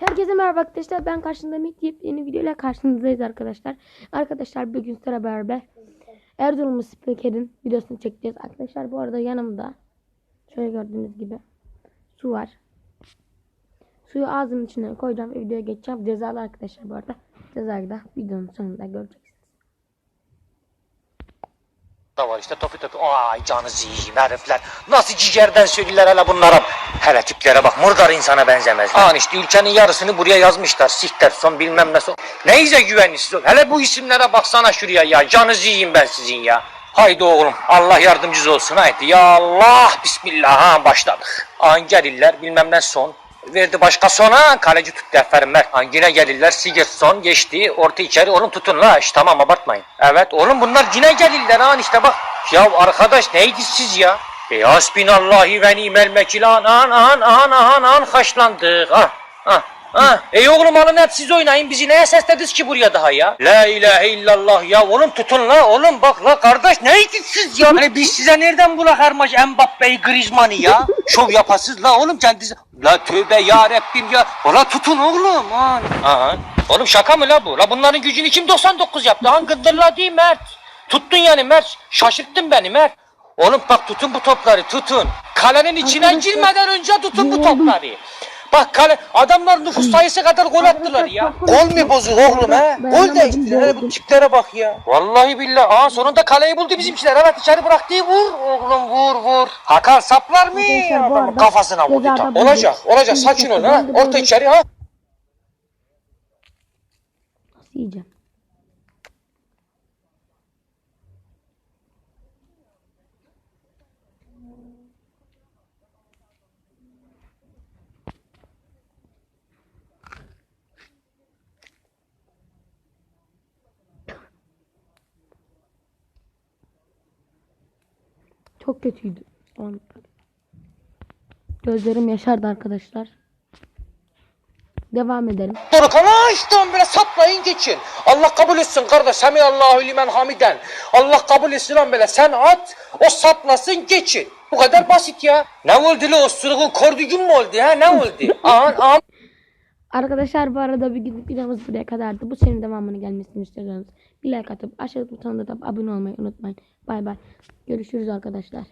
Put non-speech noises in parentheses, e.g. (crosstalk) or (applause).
Herkese merhaba arkadaşlar. Ben karşında Mit deyip yeni videoyla karşınızdayız arkadaşlar. Arkadaşlar bugün sıra beraber Erzurumlu Spiker'in videosunu çekeceğiz. Arkadaşlar bu arada yanımda şöyle gördüğünüz gibi su var. Suyu ağzımın içine koyacağım ve videoya geçeceğim. Cezalı arkadaşlar bu arada. Cezayı da videonun sonunda göreceksiniz. Da var işte topu topu. Ay canınızı yiyeyim herifler. Nasıl ciğerden söylüyorlar hele bunlara. Hele tiplere bak murdar insana benzemez. An işte ülkenin yarısını buraya yazmışlar. Sihter son bilmem ne son. Neyse güvenlisiz ol. Hele bu isimlere baksana şuraya ya. Canınızı yiyeyim ben sizin ya. Haydi oğlum Allah yardımcınız olsun haydi. Ya Allah Bismillah ha başladık. An gelirler bilmem ne son. Verdi başka sona kaleci tuttu Mert. Ha, yine gelirler Sigurdsson geçti orta içeri oğlum tutun la işte tamam abartmayın. Evet oğlum bunlar yine gelirler ha işte bak. Ya arkadaş neydi siz ya? E hasbinallahi ve nimel mekil an an an an an an haşlandık ah ah ah. Ey oğlum alın hep siz oynayın bizi neye seslediniz ki buraya daha ya? La ilahe illallah ya oğlum tutun la oğlum bak la kardeş neydi siz ya? Hani biz size nereden bulak her maç Mbappe'yi Griezmann'ı ya? Şov yapasız la oğlum kendinize. La tövbe ya Rabbim ya. Ola tutun oğlum. An. Aha. Oğlum şaka mı la bu? La bunların gücünü kim 99 yaptı? Hangi la değil Mert? Tuttun yani Mert. Şaşırttın beni Mert. Oğlum bak tutun bu topları tutun. Kalenin içine girmeden önce tutun bu topları. Bak kale adamlar nüfus sayısı kadar gol attılar ya. Gol mü bozuk oğlum he? Gol değiştiler. Hele bu tiplere bak ya. Vallahi billahi. Aa sonunda kaleyi buldu bizimkiler. Evet içeri bıraktı. Vur oğlum vur vur. Hakan saplar mı? Adamın kafasına vurdu tam. Olacak olacak sakin ol ha. Orta içeri ha. Nasıl yiyeceğim? Çok kötüydü. Gözlerim yaşardı arkadaşlar. Devam edelim. Kana işte böyle saplayın geçin. Allah kabul etsin kardeş. Semiyallahu limen hamiden. Allah kabul etsin lan böyle. Sen at o saplasın geçin. Bu kadar basit ya. Ne oldu la o sırığın kordücün mü oldu ha ne oldu? (laughs) Aman aman. Arkadaşlar bu arada bir günlük videomuz buraya kadardı. Bu serinin devamını gelmesini istiyorsanız bir like atıp aşağıdaki butonuna da abone olmayı unutmayın. Bay bay. Görüşürüz arkadaşlar.